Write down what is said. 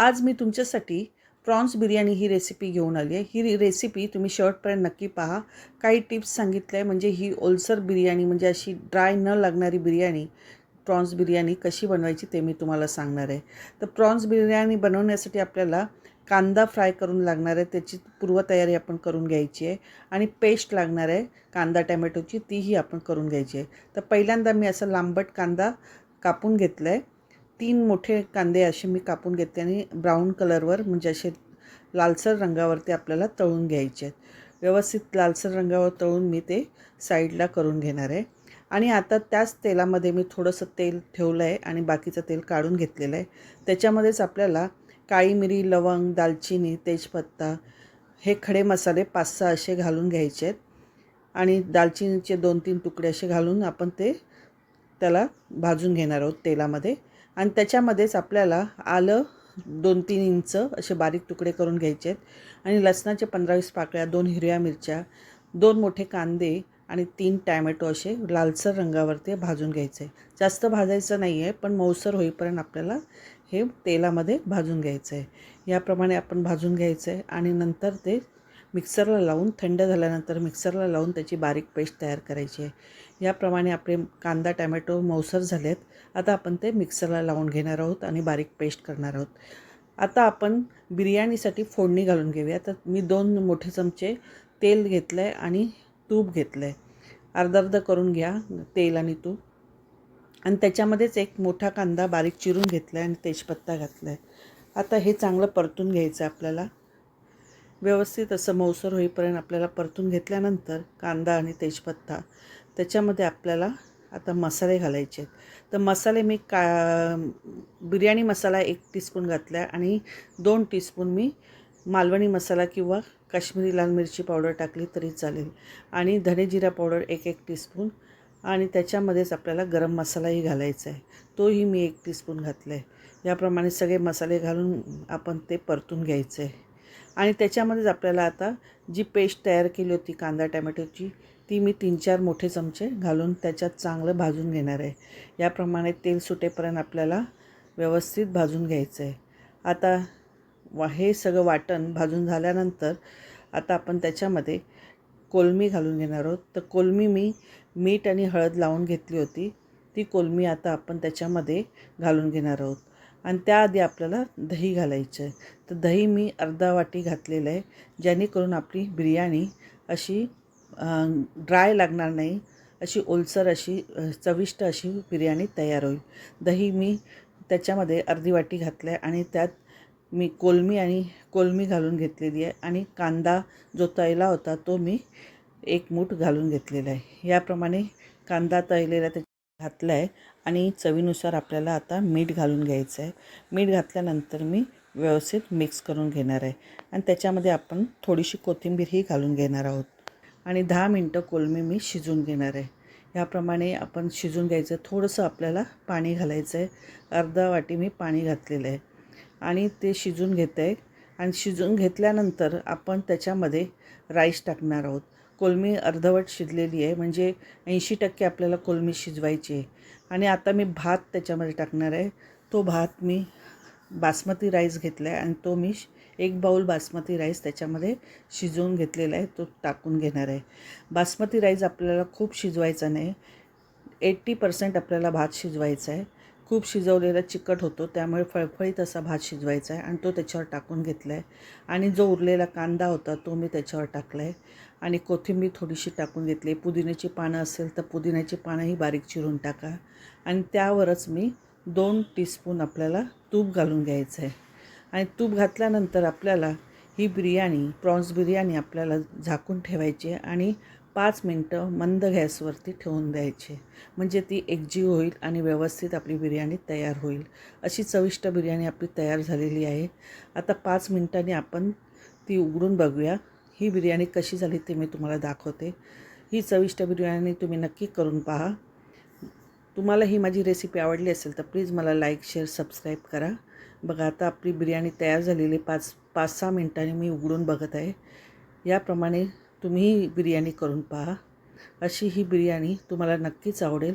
आज मी तुमच्यासाठी प्रॉन्स बिर्याणी ही रेसिपी घेऊन आली आहे. ही रेसिपी तुम्ही शेवटपर्यंत नक्की पहा. काही टिप्स सांगितले आहे म्हणजे ही ओलसर बिर्याणी म्हणजे अशी ड्राय न लागणारी बिर्याणी प्रॉन्स बिर्याणी कशी बनवायची ते मी तुम्हाला सांगणार आहे. तर प्रॉन्स बिर्याणी बनवण्यासाठी आपल्याला कांदा फ्राय करून लागणार आहे. त्याची पूर्वतयारी आपण करून घ्यायची आहे. आणि पेस्ट लागणार आहे कांदा टॅमॅटोची तीही आपण करून घ्यायची आहे. तर पहिल्यांदा मी असं लांबट कांदा कापून घेतला आहे तीन मोठे कांदे असे मी कापून घेतले आणि ब्राऊन कलरवर म्हणजे असे लालसर रंगावरती आपल्याला तळून घ्यायचे आहेत. व्यवस्थित लालसर रंगावर तळून मी ते साईडला करून घेणार आहे. आणि आता त्याच तेलामध्ये मी थोडंसं तेल ठेवलं आहे आणि बाकीचं तेल काढून घेतलेलं आहे. त्याच्यामध्येच आपल्याला काळी मिरी लवंग दालचिनी तेजपत्ता हे खडे मसाले पाच सहा असे घालून घ्यायचे आहेत. आणि दालचिनीचे दोन तीन तुकडे असे घालून आपण ते त्याला भाजून घेणार आहोत तेलामध्ये. आणि त्याच्यामध्येच आपल्याला आलं दोन तीन इंच असे बारीक तुकडे करून घ्यायचे आहेत आणि लसणाचे पंधरा वीस पाकळ्या दोन हिरव्या मिरच्या दोन मोठे कांदे आणि तीन टॅमॅटो असे लालसर रंगावरती भाजून घ्यायचे. जास्त भाजायचं नाही आहे पण मऊसर होईपर्यंत आपल्याला हे तेलामध्ये भाजून घ्यायचं आहे याप्रमाणे आपण भाजून घ्यायचं आहे आणि नंतर ते मिक्सरला लावून थंड झाल्यानंतर मिक्सरला लावून त्याची बारीक पेस्ट तयार करायची आहे. याप्रमाणे आपले कांदा टॅमॅटो मऊसर झालेत. आता आपण ते मिक्सरला लावून घेणार आहोत आणि बारीक पेस्ट करणार आहोत. आता आपण बिर्याणीसाठी फोडणी घालून घेऊया. तर मी दोन मोठे चमचे तेल घेतलं आहे आणि तूप घेतलं आहे अर्धा अर्ध करून घ्या तेल आणि तूप. आणि त्याच्यामध्येच एक मोठा कांदा बारीक चिरून घेतला आहे आणि तेजपत्ता घातला आहे आता हे चांगलं परतून घ्यायचं आहे आपल्याला. व्यवस्थित असं मौसर होईपर्यंत आपल्याला परतून घेतल्यानंतर कांदा आणि तेजपत्ता त्याच्यामध्ये आपल्याला आता मसाले घालायचे आहेत. तर मसाले मी का बिर्याणी मसाला एक टीस्पून घातला आणि दोन टीस्पून मी मालवणी मसाला किंवा काश्मीरी लाल मिरची पावडर टाकली तरी चालेल. आणि धने जिरा पावडर एक एक टीस्पून आणि त्याच्यामध्येच आपल्याला गरम मसालाही घालायचा आहे. तोही मी एक टीस्पून घातला आहे याप्रमाणे सगळे मसाले घालून आपण ते परतून घ्यायचं आहे. आणि त्याच्यामध्येच आपल्याला आता जी पेस्ट तयार केली होती कांदा टॅमॅटोची ती मी तीन चार मोठे चमचे घालून त्याच्यात चांगलं भाजून घेणार आहे. याप्रमाणे तेल सुटेपर्यंत आपल्याला व्यवस्थित भाजून घ्यायचं आहे. आता वा हे सगळं वाटण भाजून झाल्यानंतर आता आपण त्याच्यामध्ये कोलमी घालून घेणार आहोत. तर कोलमी मी मीठ आणि हळद लावून घेतली होती. ती कोलमी आता आपण त्याच्यामध्ये घालून घेणार आहोत. आणि त्याआधी आपल्याला दही घालायचं आहे. तर दही मी अर्धा वाटी घातलेलं आहे जेणेकरून आपली बिर्याणी अशी ड्राय लागणार नाही अशी ओलसर अशी चविष्ट अशी बिर्याणी तयार होईल. दही मी त्याच्यामध्ये अर्धी वाटी घातलं आहे आणि त्यात मी कोलमी आणि कोलमी घालून घेतलेली आहे आणि कांदा जो तळला होता तो मी एक मूठ घालून घेतलेला आहे. याप्रमाणे कांदा तळलेला त्या घातला आहे आणि चवीनुसार आपल्याला आता मीठ घालून घ्यायचं आहे. मीठ घातल्यानंतर मी व्यवस्थित मिक्स करून घेणार आहे. आणि त्याच्यामध्ये आपण थोडीशी कोथिंबीरही घालून घेणार आहोत. आणि दहा मिनटं कोलमी मी शिजून घेणार आहे. ह्याप्रमाणे आपण शिजून घ्यायचं थोडंसं आपल्याला पाणी घालायचं आहे अर्धा वाटी मी पाणी घातलेलं आहे. आणि ते शिजून घेत आहे आणि शिजून घेतल्यानंतर आपण त्याच्यामध्ये राईस टाकणार आहोत. कोलमी अर्धवट शिजलेली आहे. म्हणजे ऐंशी टक्के आपल्याला कोलमी शिजवायची आहे. आणि आता मी भात त्याच्यामध्ये टाकणार आहे. तो भात मी बासमती राईस घेतला आहे आणि तो मी एक बाऊल बासमती राईस त्याच्यामध्ये शिजवून घेतलेला आहे. तो टाकून घेणार आहे. बासमती राईस आपल्याला खूप शिजवायचा नाही. एट्टी पर्सेंट आपल्याला भात शिजवायचा आहे. खूप शिजवलेला चिकट होतो त्यामुळे फळफळीत असा भात शिजवायचा आहे आणि तो त्याच्यावर टाकून घेतला आहे आणि जो उरलेला कांदा होता तो मी त्याच्यावर टाकला आहे आणि कोथिंबीर थोडीशी टाकून घेतली. पुदिन्याची पानं असेल तर पुदिन्याची पानंही बारीक चिरून टाका. आणि त्यावरच मी दोन टीस्पून आपल्याला तूप घालून घ्यायचं आहे आणि तूप घातल्यानंतर आपल्याला ही बिर्याणी प्रॉन्स बिर्याणी आपल्याला झाकून ठेवायची आहे. आणि पाच मिनटं मंद गॅसवरती ठेवून द्यायचे. म्हणजे ती एकजीव होईल आणि व्यवस्थित आपली बिर्याणी तयार होईल. अशी चविष्ट बिर्याणी आपली तयार झालेली आहे. आता पाच मिनटांनी आपण ती उघडून बघूया. ही बिर्याणी कशी झाली ते मी तुम्हाला दाखवते. ही चविष्ट बिर्याणी तुम्ही नक्की करून पहा. तुम्हाला ही माझी रेसिपी आवडली असेल तर प्लीज मला लाईक शेअर सबस्क्राईब करा. बघा आता आपली बिर्याणी तयार झालेली पाच पाच सहा मिनटांनी मी उघडून बघत आहे. याप्रमाणे तुम्ही बिर्याणी करून पहा. अशी ही बिर्याणी तुम्हाला नक्कीच आवडेल.